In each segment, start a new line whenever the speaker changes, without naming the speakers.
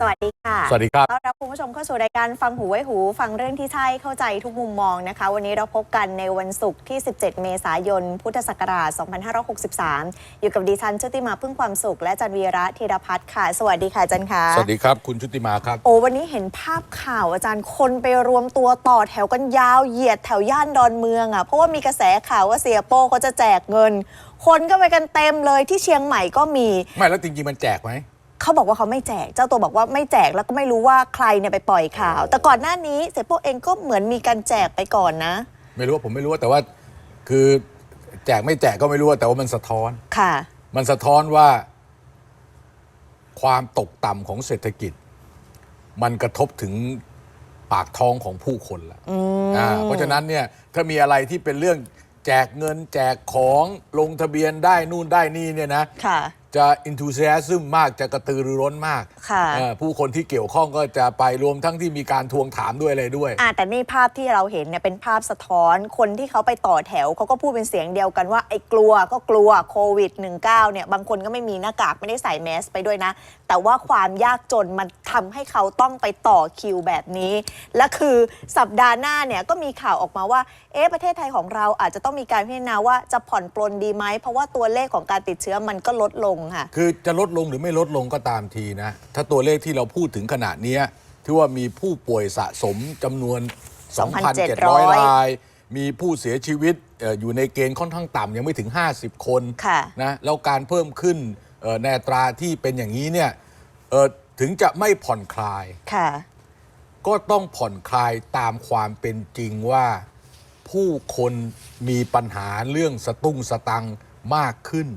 สวัสดีค่ะ
สวัสดีครับ
ต้อนรับคุณผู้ชมเข้าสู่รายการฟังหูไว้หู ฟังเรื่องที่ใช่เข้าใจทุกมุมมองนะคะ วันนี้เราพบกันในวันศุกร์ที่ 17 เมษายน พุทธศักราช 2563 อยู่กับดิฉันชุติมาพึ่งความสุข และจันวีระธีรพัฒน์ค่ะ สวัสดีค่ะจันคะ
สวัสดีครับ คุณชุติมาครับ
โอ้วันนี้เห็นภาพข่าวอาจารย์คนไปรวมตัวต่อแถวกันยาวเหยียดแถวย่านดอนเมืองอะเพราะว่ามีกระแสข่าวว่าเสียโป้เขาจะแจกเงิน คนก็ไปกันเต็มเลยที่เชียงใหม่ก็มี
ไม่แล้วจริงๆมันแจกไหม
เขาบอกว่าเขาไม่แจก เจ้าตัวบอกว่าไม่แจกแล้วก็ไม่รู้ว่าใครเนี่ยไปปล่อยข่าว แต่ก่อนหน้านี้เสียโป้เองก็เหมือนมีการแจกไปก่อนนะ
ไม่รู้ว่าผมไม่รู้ว่าแต่ว่าคือแจกไม่แจกก็ไม่รู้ว่าแต่ว่ามันสะท้อน
ค่ะ
มันสะท้อนว่า ความตกต่ำของเศรษฐกิจ มันกระทบถึงปากท้องของผู้คนละอ่าเพราะฉะนั้นเนี่ยถ้ามีอะไรที่เป็นเรื่องแจกเงินแจกของลงทะเบียนได้นู่นได้นี่เนี่ยนะ
ค่ะ
จะ enthusiasm มากจะกระตือรือร้นมาก
ค่ะ
เอ่อผู้คนที่เกี่ยวข้องก็จะไปรวมทั้งที่มีการทวงถามด้วยอะไรด้วย
อ่าแต่นี่ภาพที่เราเห็นเนี่ยเป็นภาพสะท้อนคนที่เขาไปต่อแถวเขาก็พูดเป็นเสียงเดียวกันว่าไอ้กลัวก็กลัวโควิด -19 เนี่ยบางคนก็ไม่มีหน้ากากไม่ได้ใส่แมสไปด้วยนะ แต่ว่าความยากจนมันทำให้เขาต้องไปต่อคิวแบบนี้ และคือสัปดาห์หน้าเนี่ยก็มีข่าวออกมาว่า เอ๊ะประเทศไทยของเราอาจจะต้องมีการพิจารณาว่าจะผ่อนปลนดีไหมเพราะว่าตัวเลขของการติดเชื้อมันก็ลดลงค่ะ
คือจะลดลงหรือไม่ลดลงก็ตามทีนะ ถ้าตัวเลขที่เราพูดถึงขณะเนี้ยที่ว่ามีผู้ป่วยสะสมจำนวน 2,700
2,700
ราย มีผู้เสียชีวิตเอ่ออยู่ในเกณฑ์ค่อนข้างต่ำยังไม่ถึง 50 คน
ค่ะ
นะแล้วการเพิ่มขึ้นเอ่อในอัตราที่เป็นอย่างนี้เนี่ยเอ่อถึงจะไม่ผ่อนคลาย
ค่ะ
ก็ต้องผ่อนคลายตามความเป็นจริงว่าผู้คนมีปัญหาเรื่องสตุ้งสตังค์มากขึ้น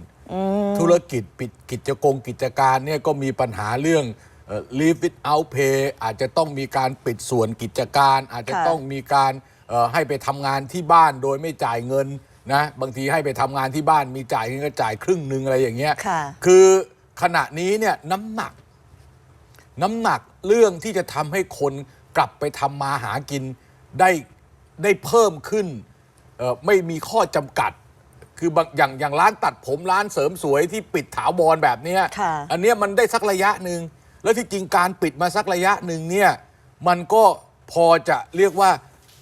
ธุรกิจปิดกิจกงกิจการเนี่ยก็มีปัญหาเรื่องเอ่อ leave without pay อาจจะต้องมีการปิดส่วนกิจการ อาจจะ
ค่ะ
ต้องมีการเอ่อให้ไปทำงานที่บ้านโดยไม่จ่ายเงินนะบางทีให้ไปทำงานที่บ้านมีจ่ายเงินก็จ่ายครึ่งหนึ่งอะไรอย่างเงี้ย
ค่ะ
คือขณะนี้เนี่ยน้ำหนัก น้ำหนักเรื่องที่จะทำให้คนกลับไปทำมาหากินได้ได้เพิ่มขึ้นเอ่อไม่มีข้อจำกัด คือบางอย่างอย่างร้านตัดผมร้านเสริมสวยที่ปิดถาวรแบบเนี้ย
ค่ะ
อันเนี้ยมันได้สักระยะหนึ่ง แล้วที่จริงการปิดมาสักระยะหนึ่งเนี่ยมันก็พอจะเรียกว่า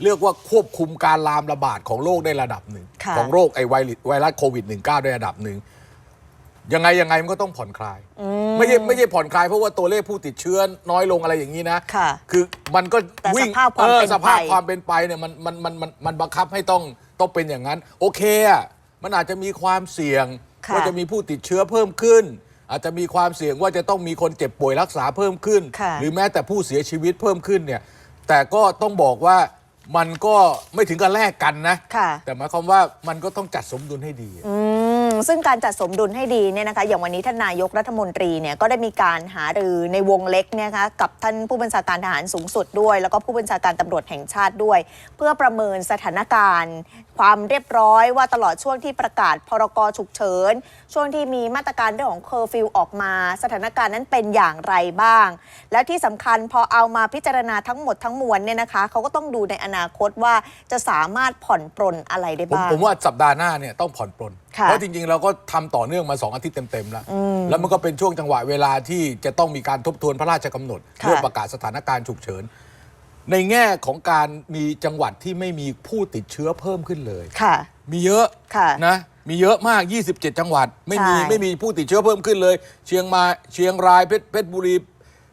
เรียกว่าควบคุมการลามระบาดของโรคได้ระดับหนึ่ง
ค่ะ
ของโรคไอไวรัสไวรัสโควิด -19 ได้ระดับหนึ่ง ยังไงยังไงมันก็ต้องผ่อนคลาย ไม่ใช่ไม่ใช่ผ่อนคลายเพราะว่าตัวเลขผู้ติดเชื้อน้อยลงอะไรอย่างนี้นะ
ค่ะ
คือมันก็
แต่
วิ่ง
สภาพความ
ออ
เป็น
สภาพ
ไป
ความเป็นไปเนี่ยมันมันมันมันมันบังคับให้ต้องต้องเป็นอย่างนั้น โอเคอะ มันอาจจะมีความเสี่ยง
ค่ะ
ว่าจะมีผู้ติดเชื้อเพิ่มขึ้น อาจจะมีความเสี่ยงว่าจะต้องมีคนเจ็บป่วยรักษาเพิ่มขึ้น
ค่ะ
หรือแม้แต่ผู้เสียชีวิตเพิ่มขึ้นเนี่ยแต่ก็ต้องบอกว่ามันก็ไม่ถึงกับแลกกันนะ
ค่ะ
แต่หมายความว่ามันก็ต้องจัดสมดุลให้ดี
อื มซึ่งการจัดสมดุลให้ดีเนี่ยนะคะ อย่างวันนี้ท่านนายกรัฐมนตรีเนี่ยก็ได้มีการหารือในวงเล็กเนี่ยคะกับท่านผู้บัญชาการทหารสูงสุดด้วย แล้วก็ผู้บัญชาการตำรวจแห่งชาติด้วย เพื่อประเมินสถานการณ์ ความเรียบร้อยว่าตลอดช่วงที่ประกาศพรกฉุกเฉินช่วงที่มีมาตรการเรื่องของเคอร์ฟิวออกมา สถานการณ์นั้นเป็นอย่างไรบ้าง และที่สำคัญพอเอามาพิจารณาทั้งหมดทั้งมวลเนี่ยนะคะเขาก็ต้องดูในอนาคตว่าจะสามารถผ่อนปรนอะไรได้บ้าง
ผมว่าสัปดาห์หน้าเนี่ยต้องผ่อนปลน เพราะจริงๆ เราก็ทำต่อเนื่องมา 2 อาทิตย์เต็มๆแล้ว แล้วมันก็เป็นช่วงจังหวะเวลาที่จะต้องมีการทบทวนพระราชกำหนด
ค่ะ
ด้วยประกาศสถานการณ์ฉุกเฉิน ในแง่ของการมีจังหวัดที่ไม่มีผู้ติดเชื้อเพิ่มขึ้นเลย
ค่ะ
มีเยอะ
ค่ะ
นะมีเยอะมาก 27 จังหวัด ไม่มี
ใช่
ไม่มีผู้ติดเชื้อเพิ่มขึ้นเลย เชียงมาเชียงรายเพชรเพชรบุรี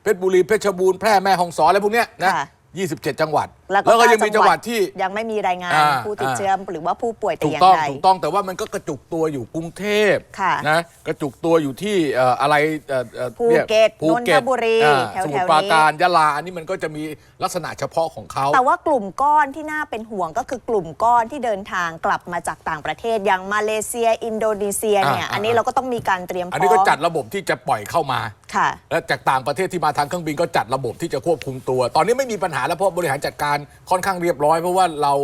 เพชรบุรีเพชรบูรณ์แพร่แม่ฮ่องสอนอะไรพวกเนี้ยนะ
ค่ะ
27 จังหวัด
แล้วก็
ก็ยังมีจังหวัดที่
ยังไม่มีรายงาน
อ่า
ผู้ติดเชื้อหรือว่าผู้ป่วยแต่
ถูก
อย่าง
ต้อง
ใด
ถูกต้องแต่ว่ามันก็กระจุกตัวอยู่กรุงเทพ
ค่ะ
นะกระจุกตัวอยู่ที่เอ่ออะไรเอ่ออ่อ
ภู
นี่ย
เก็ต
ภูเก็ต
นนทบุรี
อ่า
แถวๆ
สมุทรปราการยะลาอันนี้มันก็จะมีลักษณะเฉพาะของเขา
แต่ว่ากลุ่มก้อนที่น่าเป็นห่วงก็คือกลุ่มก้อนที่เดินทางกลับมาจากต่างประเทศอย่างมาเลเซีย อินโดนีเซียเนี่ย
อ่า
อันนี้เราก็ต้องมีการเตรียมพร้อม
อันนี้ก็จัดระบบที่จะปล่อยเข้ามา
ค่ะ
และจากต่างประเทศที่มาทางเครื่องบินก็จัดระบบที่จะควบคุมตัว ตอนนี้ไม่มีปัญหาแล้วเพราะบริหารจัดการค่อนข้างเรียบร้อย เพราะว่าเรา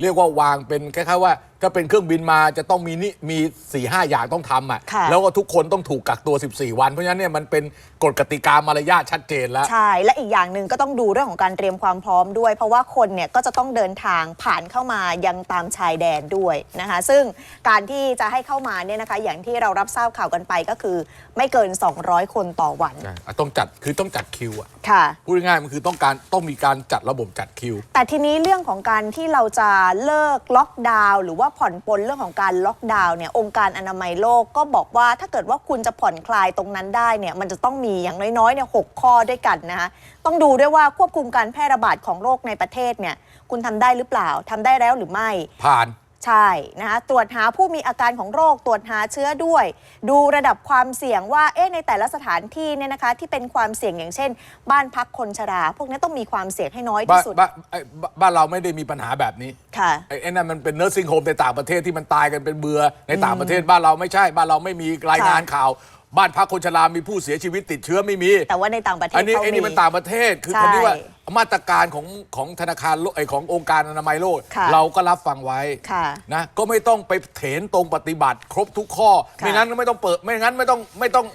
เรียกว่าวางเป็นคล้ายๆว่า ถ้าเป็นเครื่องบินมาจะต้องมีนี่มี4ี่ห้าอย่างต้องทำอะ
ค่ะ
แล้วก็ทุกคนต้องถูกกักตัว 14 วัน เพราะฉะนั้นเนี่ยมันเป็นกฎกติกามารยาทชัดเจนแล้ว
ใช่ และอีกอย่างหนึ่งก็ต้องดูเรื่องของการเตรียมความพร้อมด้วย เพราะว่าคนเนี่ยก็จะต้องเดินทางผ่านเข้ามายังตามชายแดนด้วยนะคะ ซึ่งการที่จะให้เข้ามาเนี่ยนะคะ อย่างที่เรารับทราบข่าวกันไปก็คือ ไม่เกิน 200 คนต่อวัน
ใช่อะต้องจัดคือต้องจัดคิวอะ
ค่ะ
พูดง่ายๆมันคือต้องการต้องมีการจัดระบบจัดคิว
แต่ทีนี้เรื่องของการที่เราจะเลิกล็อกดาวน์หรือว่าผ่อนปลนเรื่องของการล็อกดาวน์เนี่ยองค์การอนามัยโลกก็บอกว่าถ้าเกิดว่าคุณจะผ่อนคลายตรงนั้นได้เนี่ยมันจะต้องมีอย่างน้อยๆเนี่ยหกข้อด้วยกันนะคะต้องดูด้วยว่าควบคุมการแพร่ระบาดของโรคในประเทศเนี่ยคุณทำได้หรือเปล่าทำได้แล้วหรือไม่
ผ่าน
ใช่นะคะตรวจหาผู้มีอาการของโรคตรวจหาเชื้อด้วย ดูระดับความเสี่ยงว่าเอ๊ะในแต่ละสถานที่เนี่ยนะคะ ที่เป็นความเสี่ยงอย่างเช่น บ้านพักคนชรา พวกนี้ต้องมีความเสี่ยงให้น้อย
บ้า
ที่
น
สุด
บ้านไอ้บ้านบ้านเราไม่ได้มีปัญหาแบบนี้
ค่ะ
ไอ้ไอ้นั่นมันเป็นเนอร์ซิงโฮมในต่างประเทศที่มันตายกันเป็นเบือ ในต่างประเทศบ้านเราไม่ใช่บ้านเราไม่มีรายงานข่าว บ้านพักคนชรา มีผู้เสียชีวิตติดเชื้อไม่มี
แต่ว่าในต่างประเทศ
อันนี้
เขา
ไอ้นี่
มี
มันต่างประเทศ คือ
ใช่
คนที่ว่ามาตรการของของธนาคารโลกไอ้ขององค์การอนามัยโลก
ค่ะ
เราก็รับฟังไว้
ค่ะ
นะก็ไม่ต้องไปเถนตรงปฏิบัติ ครบทุกข้อ
ค่ะ
ไม่งั้นก็ไม่ต้องเปิด ไม่งั้นไม่ต้องไม่ต้อง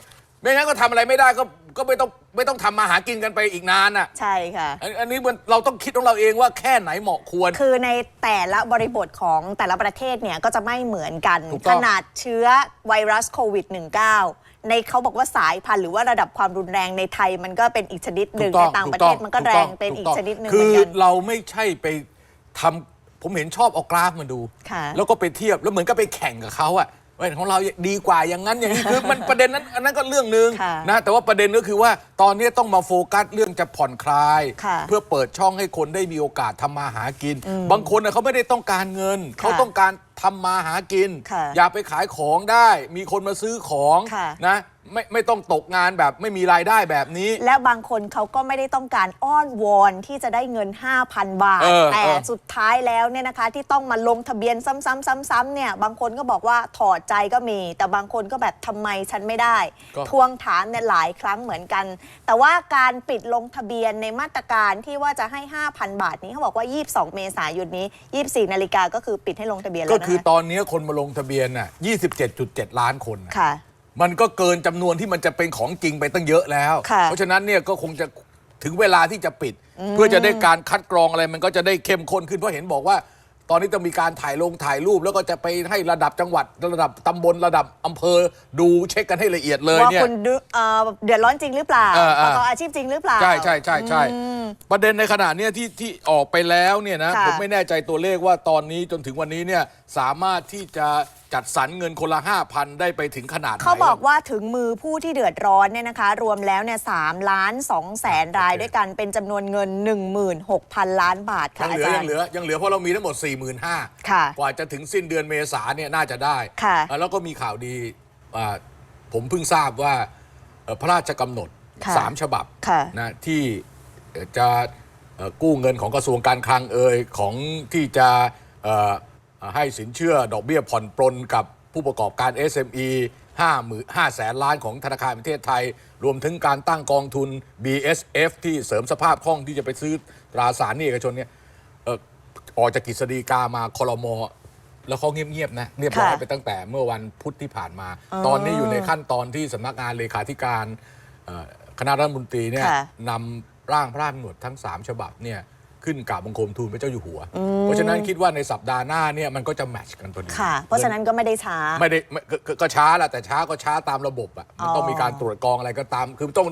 ไม่งั้นก็ทำอะไรไม่ได้ก็ก็ไม่ต้องไม่ต้องทำมาหากินกันไปอีกนานอะ
ใช่ค่ะ
อันอันนี้มันเราต้องคิดของเราเองว่าแค่ไหนเหมาะควร
คือในแต่ละบริบทของแต่ละประเทศเนี่ยก็จะไม่เหมือนกัน
ถูกต้
ข
อง
นาดเชื้อไวรัสโควิด -19 ในเขาบอกว่าสายพันธุ์หรือว่าระดับความรุนแรงในไทยมันก็เป็นอีกชนิดหนึ่ง
ถู
ใน
ก
ต่าง
ถู
ประ
ต้
เท
อ
ศมันก็
ถู
แร
ต้
งเป็น
ถู
อีก
ต้ง
ชนิดหนึ่ง
คื
เหมื
อ
อนกัน
เราไม่ใช่ไปทำผมเห็นชอบเอากราฟมาดู
ค่ะ
แล้วก็ไปเทียบแล้วเหมือนก็ไปแข่งกับเขาอะ ว่าของเราดีกว่าอย่างนั้นอย่างนี้คือมันประเด็นนั้นอันนั้นก็เรื่องหนึ่ง
ค่ะ
นะแต่ว่าประเด็นก็คือว่าตอนนี้ต้องมาโฟกัสเรื่องจะผ่อนคลาย
ค่ะ
เพื่อเปิดช่องให้คนได้มีโอกาสทำมาหากิน บางคนน่ะเขาไม่ได้ต้องการเงิน เขาต้องการทำมาหากิน
ค่ะ
อย่าไปขายของได้ มีคนมาซื้อของ
ค่ะ
นะ ไม่ไม่ต้องตกงานแบบไม่มีรายได้แบบนี้
และบางคนเขาก็ไม่ได้ต้องการอ้อนวอนที่จะได้เงิน 5,000 บาท
เออ
แต่
เออ
สุดท้ายแล้วเนี่ยนะคะ ที่ต้องมาลงทะเบียนซ้ำๆๆๆเนี่ยบางคนก็บอกว่าถอดใจก็มี แต่บางคนก็แบบทำไมฉันไม่ได้
ก็
ทวงถามเนี่ยหลายครั้งเหมือนกัน แต่ว่าการปิดลงทะเบียนในมาตรการที่ว่าจะให้ 5,000 บาทนี้เขาบอกว่า 22 เมษายนนี้ 24 นาฬิกาก็คือปิดให้ลงทะเบียนแล้ว
ก็
นะคะ
คือตอนนี้คนมาลงทะเบียนน่ะ 27.7 ล้านคนน่ะ
ค่ะ
มันก็เกินจำนวนที่มันจะเป็นของจริงไปตั้งเยอะแล้ว
ค่ะ
เพราะฉะนั้นเนี่ยก็คงจะถึงเวลาที่จะปิด เพื่อจะได้การคัดกรองอะไรมันก็จะได้เข้มข้นขึ้นเพราะเห็นบอกว่า ตอนนี้ต้องมีการถ่ายลงถ่ายรูป แล้วก็จะไปให้ระดับจังหวัดระดับตำบลระดับอำเภอดูเช็คกันให้ละเอียดเลย
ว่า
เนี่ย
คุณดื้อเอ่อเดือดร้อนจริงหรือเปล่า
เออเออ
ประกอบอาชีพจริงหรือเปล่า
ใช่ใช่ใช่ใช่ประเด็นในขณะเนี้ยที่ที่ออกไปแล้วเนี่ยนะ
ค่ะ
ผมไม่แน่ใจตัวเลขว่าตอนนี้จนถึงวันนี้เนี่ยสามารถที่จะจัดสรรเงินคนละ 5,000 ได้ไปถึงขนาดไหน
เขาบอก
แล้ว
ว่าถึงมือผู้ที่เดือดร้อนเนี่ยนะคะ รวมแล้วเนี่ยสามล้านสองแสนราย
โอเค
ด้วยกันเป็นจำนวนเงิน 16,000 ล้านบาทค่ะ
ยัง
อา
เหลือ
จาร
ยัง
ย์
เหลือยังเหลือเพราะเรามีทั้งหมด 4 5 0 0 0
ค่ะ
กว่าจะถึงสิ้นเดือนเมษาเนี่ยน่าจะได้
ค่ะ
อะแล้วก็มีข่าวดีอ่าผมเพิ่งทราบว่าเอ่อพระราชกำหนด
ค่ะ
3 ฉบับ
ค่ะ
นะที่เอ่อจะเอ่อกู้เงินของกระทรวงการคลังเอ่ยของที่จะเอ่อ ให้สินเชื่อดอกเบี้ยผ่อนปลนกับผู้ประกอบการ SME 5หมื่น5แสนล้านของธนาคารแห่งประเทศไทย รวมถึงการตั้งกองทุน BSF ที่เสริมสภาพคล่องที่จะไปซื้อตราสารหนี้เอกชนเนี่ยเอ่อออกจากกฤษฎีกามาคอรมอแล้วเขาเงียบๆนะเรียบร้อย
ค่ะ
ไปตั้งแต่เมื่อวันพุธที่ผ่านมา
อ๋อ
ตอนนี้อยู่ในขั้นตอนที่สำนักงานเลขาธิการเอ่อคณะรัฐมนตรีเนี่ย
ค่ะ
นำร่างพระราชกำหนดทั้ง 3 ฉบับเนี่ย ขึ้นกราบบังคมทูลพระเจ้าอยู่หัว เพราะฉะนั้นคิดว่าในสัปดาห์หน้าเนี่ยมันก็จะแมทช์กันพอดี
ค่ะ เพราะฉะนั้นก็ไม่ได้ช้า
ไม่ได้ไม่ก็ก็ก็ช้าแหละแต่ช้าก็ช้าตามระบบอะมันต้อง
อ๋อ
มีการตรวจกรองอะไรก็ตาม คือต้อง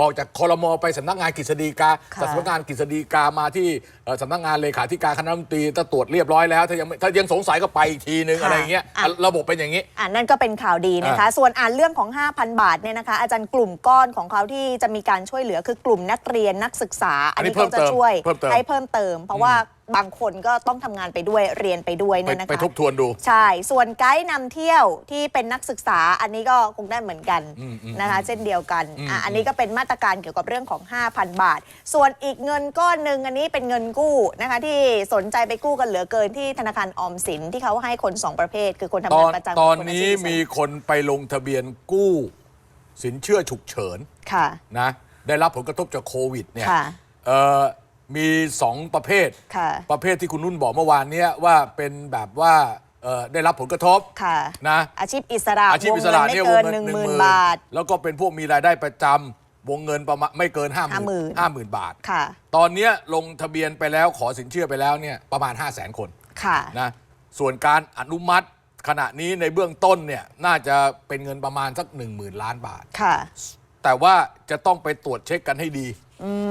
ออกจากคอรมอไปสำนักงานกฤษฎีกา
ค่ะ
จากสำนักงานกฤษฎีกามาที่เอ่อสำนักงานเลขาธิการคณะรัฐมนตรีถ้าตรวจเรียบร้อยแล้ว ถ้ายังไม่ถ้ายังสงสัยก็ไปอีกทีนึง
ค่ะ
อะไรอย่างเงี้ย
อะ
ระบบเป็นอย่างนี้
อ่านั่นก็เป็นข่าวดีนะคะ ส่วนอ่านเรื่องของ 5,000 บาทเนี่ยนะคะ อาจารย์กลุ่มก้อนของเขาที่จะมีการช่วยเหลือคือกลุ่มนักเรียนนักศึกษาอันนี้
อันนี้เพิ่
ก็
ม
จะ
เติม
ช่วย
เพิ่มเติม
ให้เพิ่มเติม เพราะว่าบางคนก็ต้องทำงานไปด้วยเรียนไปด้วย
ไป
เนี่ยนะคะ
ไปทบทวนดู
ใช่ ส่วนไกด์นำเที่ยวที่เป็นนักศึกษาอันนี้ก็คงได้เหมือนกัน
อืมอืม
นะคะเช่นเดียวกัน
อืม
อะอันนี้ก็เป็นมาตรการเกี่ยวกับเรื่องของ 5,000 บาท ส่วนอีกเงินก้อนหนึ่งอันนี้เป็นเงินกู้นะคะที่สนใจไปกู้กันเหลือเกินที่ธนาคารออมสินที่เขาให้คนสองประเภท คือคนทำ
ต
งา
อน
นประจำกับ
ตอน
คอา
นี้
ชีพอิสระ
มีคนไปลงทะเบียนกู้ สินเชื่อฉุกเฉิน
ค่ะ
นะ ได้รับผลกระทบจากโควิดเนี่ย
ค่ะ
เอ่อ มีสองประเภท
ค่ะ
ประเภทที่คุณนุ่นบอกเมื่อวานเนี้ยว่าเป็นแบบว่าเอ่อได้รับผลกระทบ
ค่ะ
นะ
อาชีพอิสระ
อาชีพ
วง
อิส
เงิน
ระ
ไม่
เนี่ย
เกิน
วง
หนึ่งหมื่น
10,000
บาท
แล้วก็เป็นพวกมีรายได้ประจำวงเงินประมาณไม่เกินห้าหมื่น
50,000
ห้าหมื่นบาท
ค่ะ
ตอนเนี้ยลงทะเบียนไปแล้วขอสินเชื่อไปแล้วเนี่ยประมาณ 5 0 0 0 0 0 คน
ค่ะ
นะส่วนการอนุมัติขณะนี้ในเบื้องต้นเนี่ยน่าจะเป็นเงินประมาณสัก 1 0,000 ล้านบาท
ค่ะ
แต่ว่าจะต้องไปตรวจเช็คกันให้ดี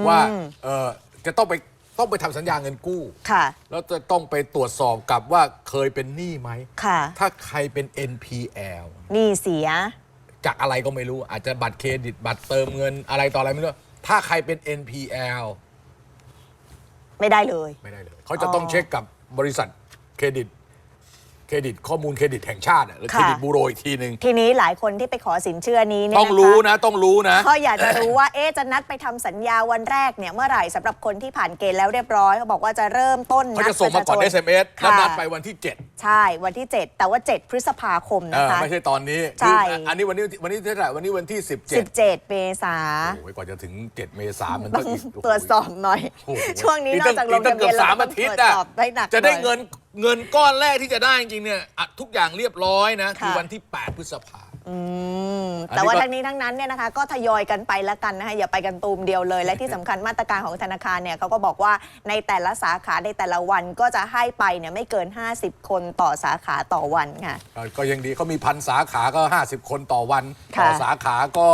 ว่าเออ จะต้องไปต้องไปทำสัญญาเงินกู้
ค่ะ
แล้วจะต้องไปตรวจสอบกับว่าเคยเป็นหนี้ไหม
ค่ะ
ถ้าใครเป็น NPL
หนี่เสีย
จากอะไรก็ไม่รู้ อาจจะบัตรเครดิตบัตรเติมเงินอะไรต่ออะไรไม่รู้ ถ้าใครเป็น NPL
ไม่ได้เลย
ไม่ได้เลย เขาจะต้องเช็คกับบริษัทเครดิตเค รดิตข้อมูลเครดิตแห่งชาติอะหรือเครดิต
ค่ะ
บูโรอีกทีหนึ่ง
ทีนี้หลายคนที่ไปขอสินเชื่อนี้เนี่ย
ต้อง
นะคะ
รู้นะ ต้องรู้นะ
ก็อยากจะรู้ว่าเอ๊ะจะนัดไปทำสัญญาวันแรกเนี่ยเมื่อไหร่สำหรับคนที่ผ่านเกณฑ์แล้วเรียบร้อยเขาบอกว่าจะเริ่มต้น
เขา
นัด
จะส่งมาก่อน
ประชช
SMS แล้ว
ค่ะ
นัดไปวันที่ 7
ใช่วันที่ 7 แต่ว่า 7 พฤษภาคม
เอ
นะ
อ
คะ
ไม่ใช่ตอนนี้
ใช่
คืออันนี้วันนี้วันนี้เท่าไหร่วันนี้วันที่ 17
17 เมษา
โอ้ยกว่าจะถึง 7 เมษายนมัน
ต้
ต้
อ
องงอีกโอ้โห
ตรวจสอบหน่อย
โอ้โห
ช่วงนี้นอกจากลง
ตั้
ทะเบียน
กือบ
แล้ว
สาม
ก็ต้
อา
อง
ทิต
ตรว
ย์
จ
อะ
สอบได้หนัก
จะได้
หน่อย
เงิน เงินก้อนแรกที่จะได้จริงๆเนี่ยอะทุกอย่างเรียบร้อยนะคือ
ค่ะ
วันที่ 8 พฤษภา
อืม
อันนี้
แต่ว่า
ก็
ทั้งนี้ทั้งนั้นเนี่ยนะคะก็ทยอยกันไปละกันนะคะอย่าไปกันตูมเดียวเลย และที่สำคัญมาตรการของธนาคารเนี่ยเขาก็บอกว่าในแต่ละสาขาในแต่ละวันก็จะให้ไปเนี่ยไม่เกิน 50 คนต่อสาขาต่อวันค่ะ
เอ่อก็ยังดีเขามีพันสาขาก็ 50 คนต่อวัน
ค่ะ
ต่อสาขาก็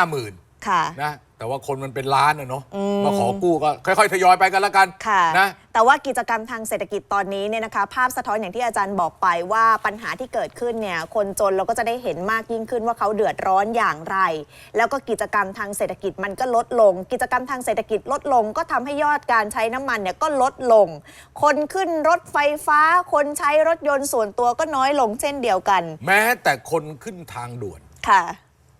50,000
ค่ะ
นะ แต่ว่าคนมันเป็นล้านอะเนาะมาขอกู้ก็ค่อยๆทยอยไปกันละกัน
ค่ะ
นะ
แต่ว่ากิจกรรมทางเศรษฐกิจตอนนี้เนี่ยนะคะ ภาพสะท้อนอย่างที่อาจารย์บอกไปว่าปัญหาที่เกิดขึ้นเนี่ยคนจนเราก็จะได้เห็นมากยิ่งขึ้นว่าเขาเดือดร้อนอย่างไร แล้วก็กิจกรรมทางเศรษฐกิจมันก็ลดลง กิจกรรมทางเศรษฐกิจลดลง ก็ทำให้ยอดการใช้น้ำมันเนี่ยก็ลดลง คนขึ้นรถไฟฟ้า คนใช้รถยนต์ส่วนตัวก็น้อยลงเช่นเดียวกัน
แม้แต่คนขึ้นทางด่วน
ค่ะ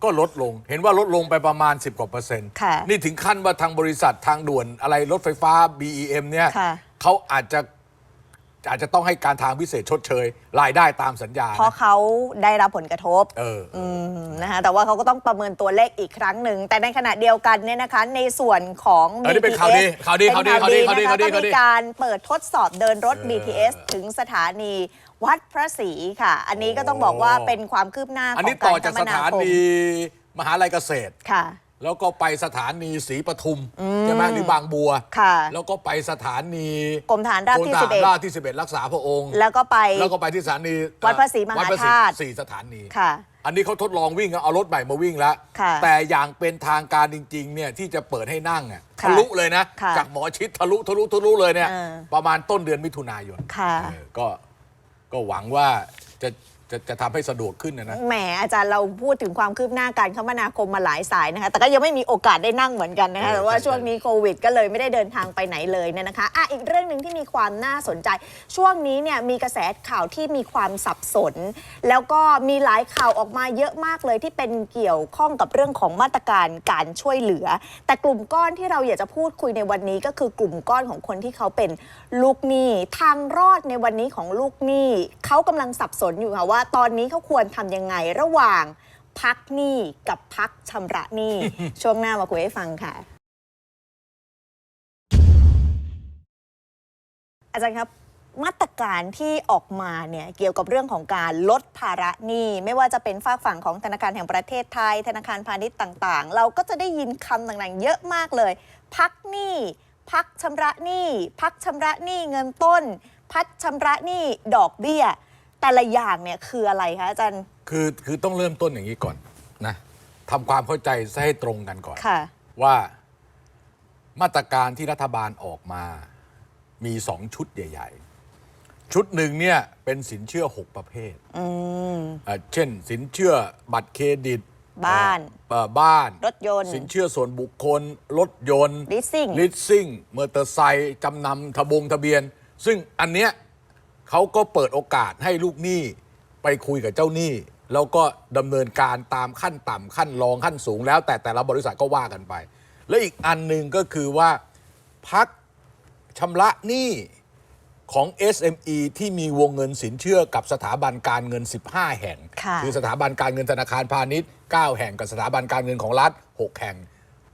ก็ลดลง เห็นว่าลดลงไปประมาณ 10 กว่าเปอร์เซ็นต์
ค่ะ
นี่ถึงขั้นว่าทางบริษัททางด่วนอะไรรถไฟฟ้า BEM เนี่ย
ค่ะ
เขาอาจจะอาจจะต้องให้การทางพิเศษชดเชย รายได้ตามสัญญา
เพราะ
นะ
เขาได้รับผลกระทบ
เออ
อืมนะคะแต่ว่าเขาก็ต้องประเมินตัวเลขอีกครั้งหนึ่ง แต่ในขณะเดียวกันเนี่ยนะคะ ในส่วนของ
เออนี่เป็นข่าวดี
BTS
ข่าวดี
เป็น
ข่าวดี
ข่าวดี
ข่าวดี
นะคะ
ข่าวดี
ก็
ข่าวดี
มีการเปิดทดสอบเดินรถ
เออ
BTS ถึงสถานี วัดพระศรีค่ะ อันนี้ก็ต้องบอกว่าเป็นความคืบหน้าข
อัน
อง
นี้
กา
ต่อ
ร
จาก
ค
ส
มนา
ถา
คม
นีมหาลัยเกษตร
ค่ะ
แล้วก็ไปสถานีศรีปทุมใช่ไหมหรือบางบัว
ค่ะ
แล้วก็ไปสถานี
กรมฐานราบที่
กรมทหรราบ
11
ที่11รักษาพระองค์
แล้วก็ไป
แล้วก็ไปที่สถานี
วัดพระศรีมหา
วัดพระศ
ธาตุ
สี่สถานี
ค่ะ
อันนี้เขาทดลองวิ่งเอารถใหม่มาวิ่งแล้ว
ค่ะ
แต่อย่างเป็นทางการจริงๆเนี่ยที่จะเปิดให้นั่งอะ
ค่ะ
ทะลุเลยนะ
ค่ะ
จากหมอชิดทะลุทะลุทะลุเลยเนี่ย
เออ
ประมาณต้นเดือนมิถุนายน
ค่ะ
เออก็ ก็หวังว่าจะ จะจะทำให้สะดวกขึ้นนะนะ
แหมอาจารย์เราพูดถึงความคืบหน้าการคมนาคมมาหลายสายนะคะ แต่ก็ยังไม่มีโอกาสได้นั่งเหมือนกันนะคะ
เออ
แต่ว่า
ใช่
ช่วงนี้โควิด ก็เลยไม่ได้เดินทางไปไหนเลยเนี่ยนะคะอะอีกเรื่องหนึ่งที่มีความน่าสนใจ ช่วงนี้เนี่ยมีกระแสข่าวที่มีความสับสน แล้วก็มีหลายข่าวออกมาเยอะมากเลยที่เป็นเกี่ยวข้องกับเรื่องของมาตรการการช่วยเหลือ แต่กลุ่มก้อนที่เราอยากจะพูดคุยในวันนี้ก็คือกลุ่มก้อนของคนที่เขาเป็นลูกหนี้ทางรอดในวันนี้ของลูกหนี้เขากำลังสับสนอยู่ค่ะว่าตอนนี้เขาควรทำยังไงระหว่างพักหนี้กับพักชำระหนี้ ช่วงหน้ามาคุยให้ฟังค่ะ อาจารย์ครับมาตรการที่ออกมาเนี่ยเกี่ยวกับเรื่องของการลดภาระหนี้ ไม่ว่าจะเป็นฝากฝั่งของธนาคารแห่งประเทศไทย ธนาคารพาณิชย์ต่างๆ เราก็จะได้ยินคำต่างๆ เยอะมากเลย พักหนี้พักชำระหนี้พักชำระหนี้เงินต้น พักชำระหนี้ดอกเบี้ย แต่ละอย่างเนี่ยคืออะไรคะอาจารย์
คือคือต้องเริ่มต้นอย่างนี้ก่อนนะทำความเข้าใจซะให้ตรงกันก่อน
ค่ะ
ว่ามาตรการที่รัฐบาลออกมามีสองชุดใหญ่ ๆ ชุดหนึ่งเนี่ยเป็นสินเชื่อ 6 ประเภท
อืม
อ่าเช่น สินเชื่อบัตรเครดิต
บ้าน
เอ่อบ้าน
รถยนต์
สินเชื่อส่วนบุคคล รถยนต์
leasing
ลิสซิ่งมอเตอร์ไซค์จำนำทะบงทะเบียน ซึ่งอันเนี้ย เขาก็เปิดโอกาสให้ลูกหนี้ไปคุยกับเจ้าหนี้ แล้วก็ดำเนินการตามขั้นต่ำขั้นรองขั้นสูงแล้ว แต่แต่ละบริษัทก็ว่ากันไป และอีกอันหนึ่งก็คือว่าพักชำระหนี้ของ SME ที่มีวงเงินสินเชื่อกับสถาบันการเงิน 15 แห่ง
ค่ะ
อสถาบันการเงินธนาคารพาณิชย์ 9 แห่งกับสถาบันการเงินของรัฐ 6 แห่ง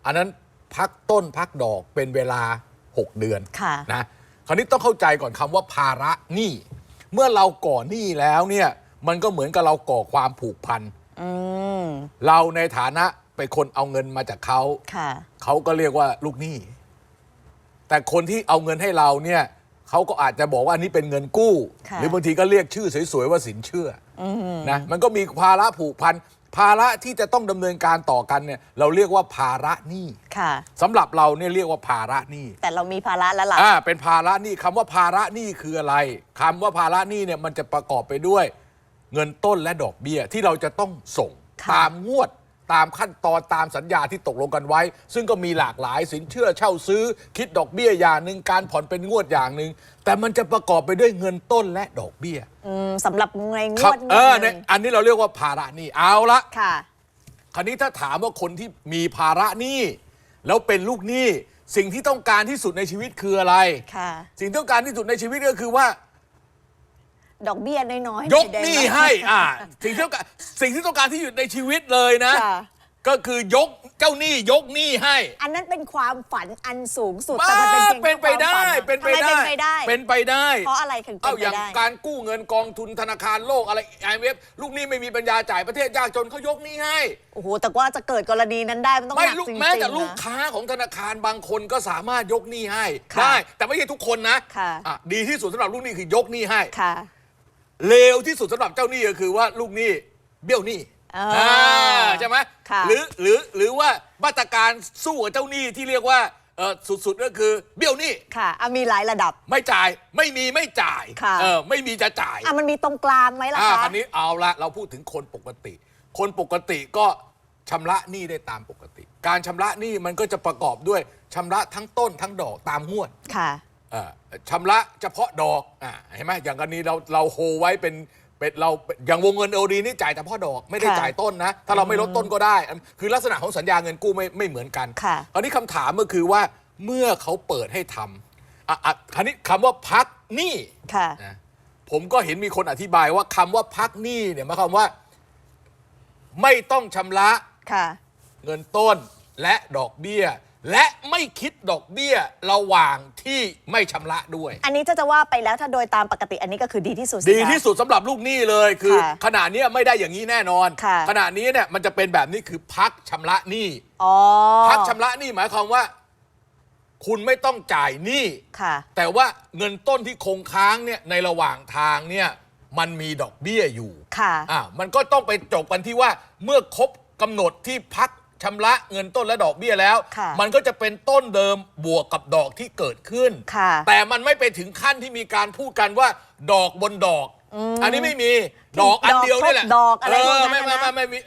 อันนั้นพักต้นพักดอกเป็นเวลา 6 เดือน
ค่ะ
นะ คราวนี้ต้องเข้าใจก่อนคำว่าภาระหนี้เมื่อเราก่อหนี้แล้วเนี่ยมันก็เหมือนกับเราก่อความผูกพัน
อืม
เราในฐานะเป็นคนเอาเงินมาจากเขา
ค่ะ
เขาก็เรียกว่าลูกหนี้ แต่คนที่เอาเงินให้เราเนี่ยเขาก็อาจจะบอกว่าอันนี้เป็นเงินกู้
ค่ะ
หรือบางทีก็เรียกชื่อสวยๆว่าสินเชื่ออนะมันก็มีภาระผูกพัน ภาระที่จะต้องดำเนินการต่อกันเนี่ยเราเรียกว่าภาระหนี้
ค่ะ
สำหรับเราเนี่ยเรียกว่าภาระหนี้
แต่เรามีภาระแล้วล่ะ
อ่าเป็นภาระหนี้คำว่าภาระหนี้คืออะไรคำว่าภาระหนี้เนี่ยมันจะประกอบไปด้วย เงินต้นและดอกเบี้ยที่เราจะต้องส่ง
ค่ะ
ตามงวด ตามขั้นตอนตามสัญญาที่ตกลงกันไว้ ซึ่งก็มีหลากหลายสินเชื่อเช่าซื้อ คิดดอกเบี้ยอย่างหนึ่งการผ่อนเป็นงวดอย่างหนึ่งแต่มันจะประกอบไปด้วยเงินต้นและดอกเบี้ย
อืมสำหรับในง
ครับ
วด
เออ
ห
เนี่
นึ่
ย
ง
อันนี้เราเรียกว่าภาระหนี้เอาละ
ค่ะ
คราวนี้ถ้าถามว่าคนที่มีภาระหนี้แล้วเป็นลูกหนี้ สิ่งที่ต้องการที่สุดในชีวิตคืออะไร
ค่ะ
สิ่งที่ต้องการที่สุดในชีวิตก็คือว่า
ดอกเบี้ยน้อยๆ
ยก
ได้
ห
ไนี้
ให้อ่าสิ่งที่ต้องการสิ่งที่ต้องการที่อยู่ในชีวิตเลยนะ
ค่ะ
ก็คือยกเจ้าหนี้ยกหนี้ให้
อันนั้นเป็นความฝันอันสูงสุด
มา
แต่มันเป็นเพียง
เป็นไปได้
แค่ความฝั
เป็นไป
ทำม
ได้
เป็นไปได้
เป็นไปได้
เพราะอะไรถึงเป็
เอา
น
อ
ไป
ย่าง
ได้
การกู้เงินกองทุนธนาคารโลกอะไรไอเวฟลูกหนี้ไม่มีปัญญาจ่ายประเทศยากจนเขายกหนี้ให้
โอ้โหแต่ว่าจะเกิดกรณีนั้นได้มันต้อง
ไม่
หนัก
ลูก
จริงๆ
แม้แต่
นะ
ลูกค้าของธนาคารบางคนก็สามารถยกหนี้ให้
ค่ะ
ได้ แต่ไม่ใช่ทุกคนนะ
ค่ะ
อะดีที่สุดสำหรับลูกหนี้คือยกหนี้ให้
ค่ะ
เลวที่สุดสำหรับเจ้าหนี้ก็คือว่าลูกหนี้เบี้ยวหนี้
อ่า
ใช่ไหม
ค่ะ
หรือหรือหรือว่ามาตรการสู้กับเจ้าหนี้ที่เรียกว่าเออสุดๆก็คือเบี้ยวหนี้
ค่ะอะมีหลายระดับ
ไม่จ่ายไม่มีไม่จ่าย
ค่ะ
เออไม่มีจะจ่าย
อะมันมีตรงกลางไหมล่ะ
อ่า
คะ
คันนี้เอาละเราพูดถึงคนปกติ คนปกติก็ชำระหนี้ได้ตามปกติ การชำระหนี้มันก็จะประกอบด้วยชำระทั้งต้นทั้งดอกตามงวด
ค่ะ
เอ่อ ชำระเฉพาะดอกอ่าเห็นไหมอย่างกรณีเราเราโฮไว้เป็นเป็นเราอย่างวงเงินโอดีนี่จ่ายเฉพาะดอกไม่ได้
ค่ะ
จ่ายต้นนะ ถ้าเราไม่ลดต้นก็ได้ คือลักษณะของสัญญาเงินกู้ไม่ไม่เหมือนกัน
ค่ะ
อันนี้คำถามก็คือว่าเมื่อเขาเปิดให้ทำอะอะคราวนี้คำว่าพักหนี้
ค่ะ
นะผมก็เห็นมีคนอธิบายว่าคำว่าพักหนี้เนี่ยหมายความว่า ไม่ต้องชำระ
ค่ะ
เงินต้นและดอกเบี้ย และไม่คิดดอกเบี้ยระหว่างที่ไม่ชำระด้วย
อันนี้จะจะว่าไปแล้วถ้าโดยตามปกติอันนี้ก็คือดีที่สุดสิ
ดี
คะ
ที่สุดสำหรับลูกหนี้เลยคือ
ค่ะ
ขณะเนี้ยไม่ได้อย่างนี้แน่นอน
ค่ะ
ขณะนี้เนี่ยมันจะเป็นแบบนี้คือพักชำระหนี้
อ๋อ
พักชำระหนี้หมายความว่า คุณไม่ต้องจ่ายหนี้
ค่ะ
แต่ว่าเงินต้นที่คงค้างเนี่ยในระหว่างทางเนี่ยมันมีดอกเบี้ยอยู่
ค่ะ
อ่ามันก็ต้องไปจบกันที่ว่าเมื่อครบกำหนดที่พัก ชำระเงินต้นและดอกเบี้ยแล้ว
ค่ะ
มันก็จะเป็นต้นเดิมบวกกับดอกที่เกิดขึ้น
ค่ะ
แต่มันไม่ไปถึงขั้นที่มีการพูดกันว่า ดอกบนดอก อันนี้ไม่มีดอกอันเดียวนี่แหละ
ดอกอะไรพวกนั้น
ไม่ไม่
นะ
ไม่ไม่มี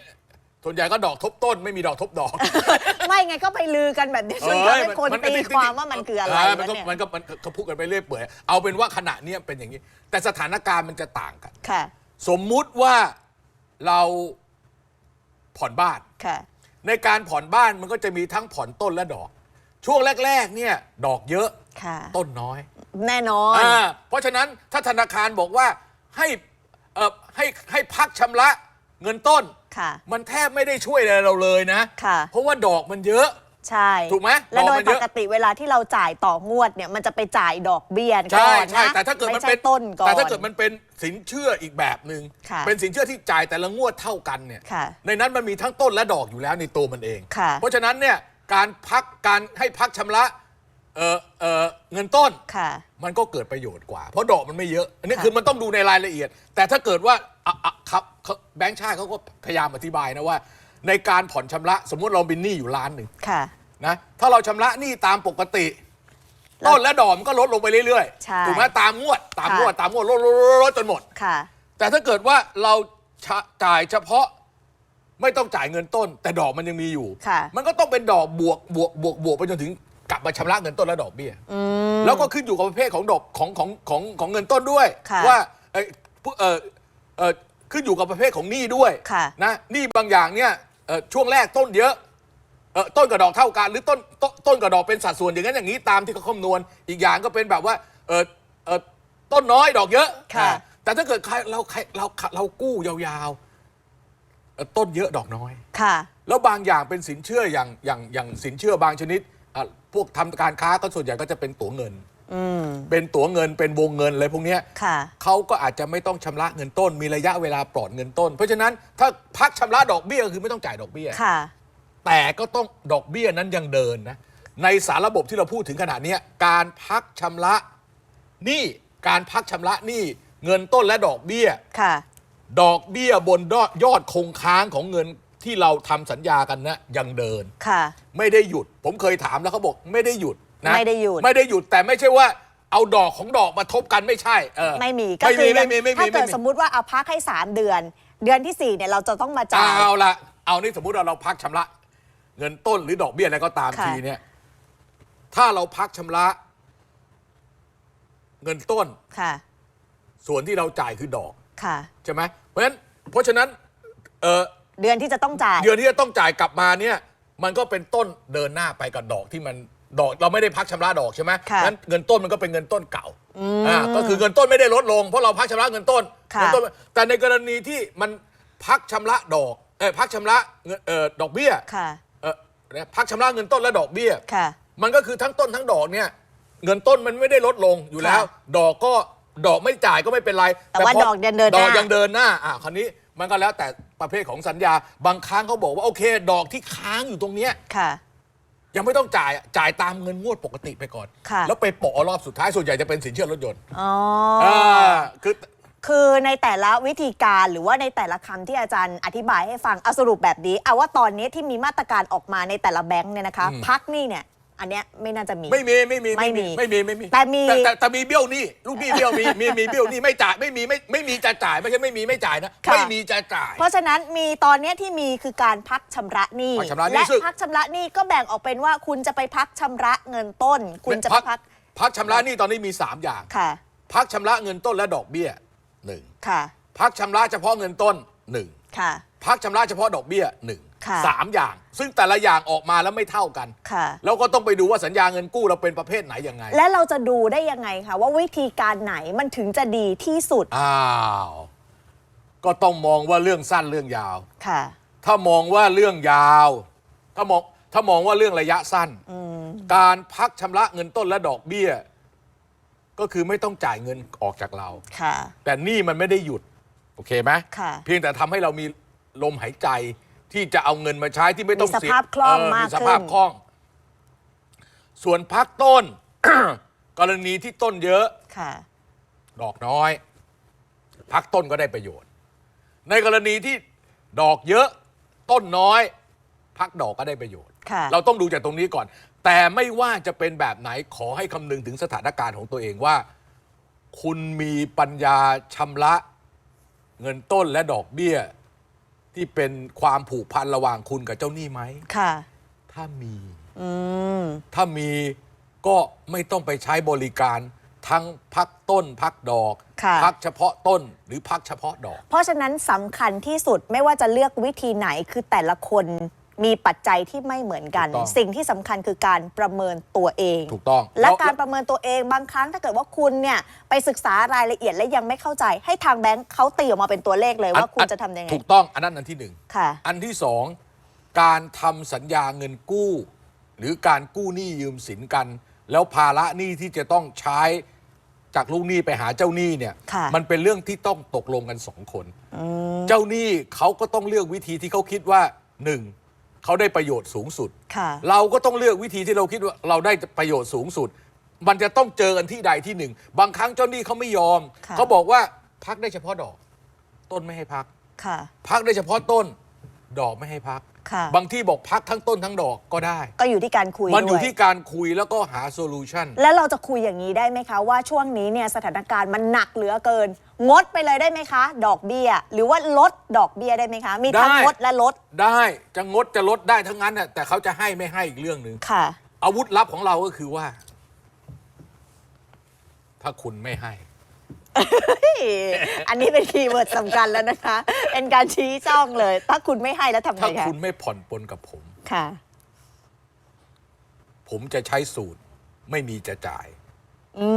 ส่วนใหญ่ก็ดอกทบต้น ไม่มีดอกทบดอก
ไม่ไงก็ไปลือกันแบบนี้จนทำให้คนตีความว่ามันคืออะไร
มันก็
วะเนี่ย
มันก็มันก็เขาพูดกันไปเรื่อยเปื่อยเอาเป็นว่าขณะเนี้ยเป็นอย่างนี้ แต่สถานการณ์มันจะต่างกัน
ค่ะ
สมมุติว่าเราผ่อนบ้าน
ค่ะ
ในการผ่อนบ้านมันก็จะมีทั้งผ่อนต้นและดอก ช่วงแรก ๆ เนี่ย ดอกเยอะ
ค่ะ
ต้นน้อย
แน่นอน
อ่าเพราะฉะนั้นถ้าธนาคารบอกว่าให้เออให้ให้พักชำระเงินต้น
ค่ะ
มันแทบไม่ได้ช่วยอะไรเราเลยนะ
ค่ะ
เพราะว่าดอกมันเยอะ
ใช่
ถูกไหม
และโด
ดอก
ย
มัน
ป
เยอะ
กติเวลาที่เราจ่ายต่องวดเนี่ยมันจะไปจ่ายดอกเบี้ยก่
ใช่
อน
ใช่
นะ
แต่ถ้าเกิดมัน
ไใช่
เป็น
ต้นก่อน
แต่ถ้าเกิดมันเป็นสินเชื่ออีกแบบหนึง่ง
ค่ะ
เป็นสินเชื่อที่จ่ายแต่ละงวดเท่ากันเนี่ย
ค่ะ
ในนั้นมันมีทั้งต้นและดอกอยู่แล้วในตัวมันเอง
ค่ะ
เพราะฉะนั้นเนี่ยการพักการให้พักชำระเออเออเงินต้น
ค่ะ
มันก็เกิดประโยชน์กว่า เพราะดอกมันไม่เยอะ อันนี้
ค่ะ
คือมันต้องดูในรายละเอียด แต่ถ้าเกิดว่าอะอะครับเขาแบงค์ชาติเขาก็พยายามอธิบายนะว่า ในการผ่อนชำระสมมุติเราเป็นหนี้อยู่ล้านหนึ่ง
ค่ะ
นะถ้าเราชำระหนี้ตามปกติ
แล้ว
ต้นและดอกมันก็ลดลงไปเรื่อย
ใช่
ๆถูกไหมตามงวด ตาม
ค่ะ
งวดตามงวดลดลดลดลดจนหมด
ค่ะ
แต่ถ้าเกิดว่าเราชะจ่ายเฉพาะไม่ต้องจ่ายเงินต้น แต่ดอกมันยังมีอยู่
ค่ะ
มันก็ต้องเป็นดอกบวกบวกบวกบวกไปจนถึงกลับมาชำระเงินต้นและดอกเบี้ย
อืม
แล้วก็ขึ้นอยู่กับประเภทของดอกของของของของเงินต้นด้วย
ค่ะ
ว่าเอยผู้เออเออขึ้นอยู่กับประเภทของหนี้ด้วย
ค่ะ
นะหนี้บางอย่างเนี่ยเอ่อช่วงแรกต้นเยอะ เออต้นกับดอกเท่ากันหรือต้นต้นต้นกับดอกเป็นสัดส่วนอย่างนั้นอย่างนี้ตามที่เขาคำนวณ อีกอย่างก็เป็นแบบว่าเออเออต้นน้อยดอกเยอะ
ค่ะ
อ่าแต่ถ้าเกิดใครเราใครเราเรากู้ยาวๆเอ่อต้นเยอะดอกน้อย
ค่ะ
แล้วบางอย่างเป็นสินเชื่ออย่างอย่างอย่างสินเชื่อบางชนิดอะพวกทำการค้าก็ส่วนใหญ่ก็จะเป็นตั๋วเงิน
อืม
เป็นตั๋วเงินเป็นวงเงินอะไรพวกเนี้ย
ค่ะ
เขาก็อาจจะไม่ต้องชำระเงินต้น มีระยะเวลาปลอดเงินต้น เพราะฉะนั้นถ้าพักชำระดอกเบี้ยก็คือไม่ต้องจ่ายดอกเบี้ย
ค่ะ
แต่ก็ต้องดอกเบี้ยนั้นยังเดินนะ ในสารระบบที่เราพูดถึงขณะเนี้ยการพักชำระหนี้การพักชำระหนี้เงินต้นและดอกเบี้ย
ค่ะ
ดอกเบี้ยบนยอดคงค้างของเงินที่เราทำสัญญากันนะยังเดิน
ค่ะ
ไม่ได้หยุด ผมเคยถามแล้วเขาบอกไม่ได้หยุดนะ
ไม่ได้หยุด
ไม่ได้หยุดแต่ไม่ใช่ว่าเอาดอกของดอกมาทบกันไม่ใช่เออ
ไม่มีก็
ไม่
คื
มี
อ
ไม่มีไม่มี
ถ้าเกิด
ไม่มี
สมมุติว่าเอาพักให้สามเดือน เดือนที่สี่เนี่ยเราจะต้องมาจ่าย
เอาละเอานี่สมมุติเราเราพักชำระ เงินต้นหรือดอกเบี้ยอะไรก็ตาม
ค่ะ
ทีเนี่ย ถ้าเราพักชำระ เงินต้น
ค่ะ
ส่วนที่เราจ่ายคือดอก
ค่ะ
ใช่ไหมเพราะฉะนั้นเพราะฉะนั้นเออ
เดือนที่จะต้องจ่าย
เดือนที่จะต้องจ่ายกลับมาเนี่ย มันก็เป็นต้นเดินหน้าไปกับดอกที่มันดอกเราไม่ได้พักชำระดอกใช่ไหม
ค่ะ
นั้นเงินต้นมันก็เป็นเงินต้นเก่าอ่าก็คือเงินต้นไม่ได้ลดลงเพราะเราพักชำระเงินต้น
ค่ะ
เงินต้น แต่ในกรณีที่มันพักชำระดอกเออพักชำระเงินเออดอกเบี้ย
ค่ะ
เออเนี่ยพักชำระเงินต้นและดอกเบี้ย
ค่ะ
มันก็คือทั้งต้นทั้งดอกเนี่ย เงินต้นมันไม่ได้ลดลงอยู่แล้ว
ค่ะ
ดอกก็ดอกไม่จ่ายก็ไม่เป็นไร
แต่ว่า
พ
ดอกยังเดินหน้า
ดอกยังเดินหน้าอะคราวนี้มันก็แล้วแต่ประเภทของสัญญา บางครั้งเขาบอกว่าโอเค ดอกที่ค้างอยู่ตรงเนี้ย
ค่ะ
ยังไม่ต้องจ่ายอะจ่ายตามเงินงวดปกติไปก่อน
ค่ะ
แล้วไปโปะรอบสุดท้ายส่วนใหญ่จะเป็นสินเชื่อรถยนต์
อ๋อ
อ่าคือ
คือในแต่ละวิธีการหรือว่าในแต่ละคำที่อาจารย์อธิบายให้ฟังเอาสรุปแบบนี้เอาว่าตอนนี้ที่มีมาตรการออกมาในแต่ละแบงค์เนี่ยนะคะพักหนี่เนี่ย อันเนี้ยไม่น่าจะมี
ไม่มี ไม่มี
ไม่มี
ไม่มีไม่มี
แต่มี
แต่แต่มีเบี้ยวหนี้ลูกหนี้เบี้ยวมีมีมีเบี้ยวหนี้ไม่จ่ายไม่มีไม่ไม่มีจะจ่ายไม่ใช่ไม่มีไม่จ่ายนะ
ค่ะ
ไม่มีจะจ่าย
เพราะฉะนั้นมีตอนเนี้ยที่มีคือการพักชำระหนี้
พักชำระหนี้
และ
ซึ่ง
พักชำระหนี้ก็แบ่งออกเป็นว่าคุณจะไปพักชำระเงินต้น คุณจะไปพัก
พักชำระหนี้ตอนนี้มี 3 อย่าง
ค่ะ
พักชำระเงินต้นและดอกเบี้ย หนึ่ง
ค่ะ
พักชำระเฉพาะเงินต้นหนึ่ง
ค่ะ
พักชำระเฉพาะดอกเบี้ยหนึ่ง
ค่ะ
สามอย่าง ซึ่งแต่ละอย่างออกมาแล้วไม่เท่ากัน
ค่ะ
แล้วก็ต้องไปดูว่าสัญญาเงินกู้เราเป็นประเภทไหนยังไง
และเราจะดูได้ยังไงคะว่าวิธีการไหนมันถึงจะดีที่สุด
อ้าว ก็ต้องมองว่าเรื่องสั้นเรื่องยาว
ค่ะ
ถ้ามองว่าเรื่องยาว ถ้ามองถ้ามองว่าเรื่องระยะสั้น การพักชำระเงินต้นและดอกเบี้ย ก็คือไม่ต้องจ่ายเงินออกจากเรา
ค่ะ
แต่หนี่มันไม่ได้หยุด โอเคไหม
ค่ะ
เพียงแต่ทำให้เรามีลมหายใจที่จะเอาเงินมาใช้ที่ไม่ต้อง
มีส
เสีย
ภาพคล่อง
เมา
ก
สภาพ
ขึ้น
คล่อง ส่วนพักต้น กรณีที่ต้นเยอะ
ค่ะ
ดอกน้อย พักต้นก็ได้ประโยชน์ ในกรณีที่ดอกเยอะ ต้นน้อย พักดอกก็ได้ประโยชน์
ค่ะ
เราต้องดูจากตรงนี้ก่อน แต่ไม่ว่าจะเป็นแบบไหนขอให้คำนึงถึงสถานการณ์ของตัวเองว่า คุณมีปัญญาชำระเงินต้นและดอกเบี้ย ที่เป็นความผูกพันระหว่างคุณกับเจ้าหนี้ไหม
ค่ะ
ถ้ามี
อืม
ถ้ามีก็ไม่ต้องไปใช้บริการ ทั้งพักต้น พักดอก
ค่ะ
พักเฉพาะต้นหรือพักเฉพาะดอก
เพราะฉะนั้นสำคัญที่สุดไม่ว่าจะเลือกวิธีไหนคือแต่ละคน มีปัจจัยที่ไม่เหมือนกัน
ถูกต้อง
สิ่งที่สำคัญคือการประเมินตัวเอง
ถูกต้อง
และ
แล้ว
การประเมินตัวเองบางครั้งถ้าเกิดว่าคุณเนี่ยไปศึกษารายละเอียดและยังไม่เข้าใจ ให้ทางแบงค์เขาตีออกมาเป็นตัวเลขเลยว่าคุณจะทำยังไง
ถูกต้องอันนั้นอันที่หนึ่ง
ค่ะ
อันที่สองการทำสัญญาเงินกู้ หรือการกู้หนี้ยืมสินกัน แล้วภาระหนี้ที่จะต้องใช้จากลูกหนี้ไปหาเจ้าหนี้เนี่ย
ค่ะ
มันเป็นเรื่องที่ต้องตกลงกันสองคน เจ้าหนี้เขาก็ต้องเลือกวิธีที่เขาคิดว่าหนึ่ง เขาได้ประโยชน์สูงสุด
ค่ะ
เราก็ต้องเลือกวิธีที่เราคิดว่าเราได้ประโยชน์สูงสุด มันจะต้องเจอกันที่ใดที่หนึ่ง บางครั้งเจ้าหนี้เขาไม่ยอม
ค่ะ
เขาบอกว่าพักได้เฉพาะดอก ต้นไม่ให้พัก
ค่ะ
พักได้เฉพาะต้น ดอกไม่ให้พัก
ค่ะ
บางที่บอกพักทั้งต้นทั้งดอกก็ได้
ก็อยู่ที่การคุย
มันอยู่
ด้วย
ที่การคุยแล้วก็หาโซลูชัน
แล้วเราจะคุยอย่างนี้ได้ไหมคะ ว่าช่วงนี้เนี่ยสถานการณ์มันหนักเหลือเกิน งดไปเลยได้ไหมคะ ดอกเบี้ย หรือว่าลดดอกเบี้ยได้ไหมคะ มีทั้ง
ได้
งดและลด
ได้จะงดจะลดได้ทั้งนั้นน่ะแต่เขาจะให้ไม่ให้อีกเรื่องหนึ่ง
ค่ะ
อาวุธลับของเราก็คือว่า ถ้าคุณไม่ให้
อันนี้เป็นคีย์เวิร์ดสำคัญแล้วนะคะ เป็นการชี้ช่องเลย ถ้าคุณไม่ให้แล้วทำไง
ถ้า
คะ
คุณไม่ผ่อนปลนกับผม
ค่ะ
ผมจะใช้สูตรไม่มีจะจ่าย
อื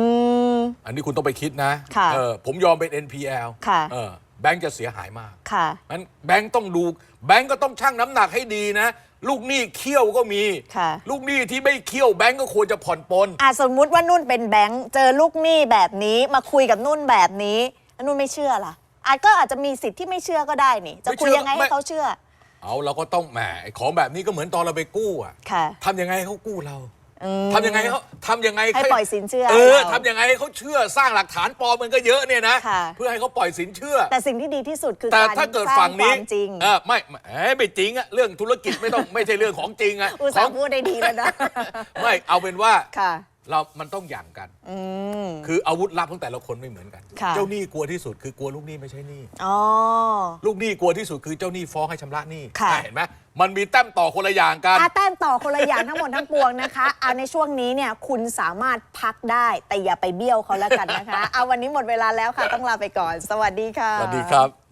ม
อันนี้คุณต้องไปคิดนะ
ค่ะ
เออผมยอมเป็น NPL
ค่ะ
เออแบงก์จะเสียหายมาก
ค่ะ
นั้นแบงก์ต้องดู แบงก์ก็ต้องชั่งน้ำหนักให้ดีนะ ลูกหนี้เคี่ยวก็มี
ค่ะ
ลูกหนี้ที่ไม่เคี่ยวแบงก์ก็ควรจะผ่อนปลน
อะสมมุติว่านุ่นเป็นแบงค์เจอลูกหนี้แบบนี้มาคุยกับนุ่นแบบนี้แล้วนุ่นไม่เชื่อล่ะอาจก็อาจจะมีสิทธิ์ที่ไม่เชื่อก็ได้นี่ จะคุยยังไงให้เขาเชื่อ
เอาเราก็ต้องแหมไอ้ของแบบนี้ก็เหมือนตอนเราไปกู้อะ
ค่ะ
ทำยังไงให้เขากู้เรา
อืม
ทำยังไงให้เขาทำยังไง
ให้ปล่อยสินเชื่อ
เออ
ให้เรา
ทำยังไงให้เขาเชื่อสร้างหลักฐานปลอมมันก็เยอะเนี่ยนะ
ค่ะ
เพื่อให้เขาปล่อยสินเชื่อ
แต่สิ่งที่ดีที่สุดคือ
แต่
การ
ถ้าเกิด
สร้า
ฝั่งนี้
ความจริง
เออไม่ไม่เอ้ยไม่จริงอะเรื่องธุรกิจไม่ต้อง ไม่ใช่เรื่องของจริงอะ
อุต
ข
ส่า
อง
ห์พูดได้ดีแล้วนะ
ไม่เอาเป็นว่า
ค่ะ
เรามันต้องอย่างกัน
อืม
คืออาวุธลับของแต่ละคนไม่เหมือนกัน
ค่ะ
เจ้าหนี้กลัวที่สุดคือกลัวลูกหนี้ไม่ใช่หนี้
อ๋อ
ลูกหนี้กลัวที่สุดคือเจ้าหนี้ฟ้องให้ชำระหนี้
ค่ะ
อ่เห็นไหมมันมีแต้มต่อคนละอย่างกัน
อาแต้มต่อคนละอย่างทั้งหมดทั้งปวงนะคะเอาในช่วงนี้เนี่ยคุณสามารถพักได้แต่อย่าไปเบี้ยวเขาแล้วกันนะคะ เอาวันนี้หมดเวลาแล้วค่ะ ต้องลาไปก่อน สวัสดีค่ะ
สวัสดีครับ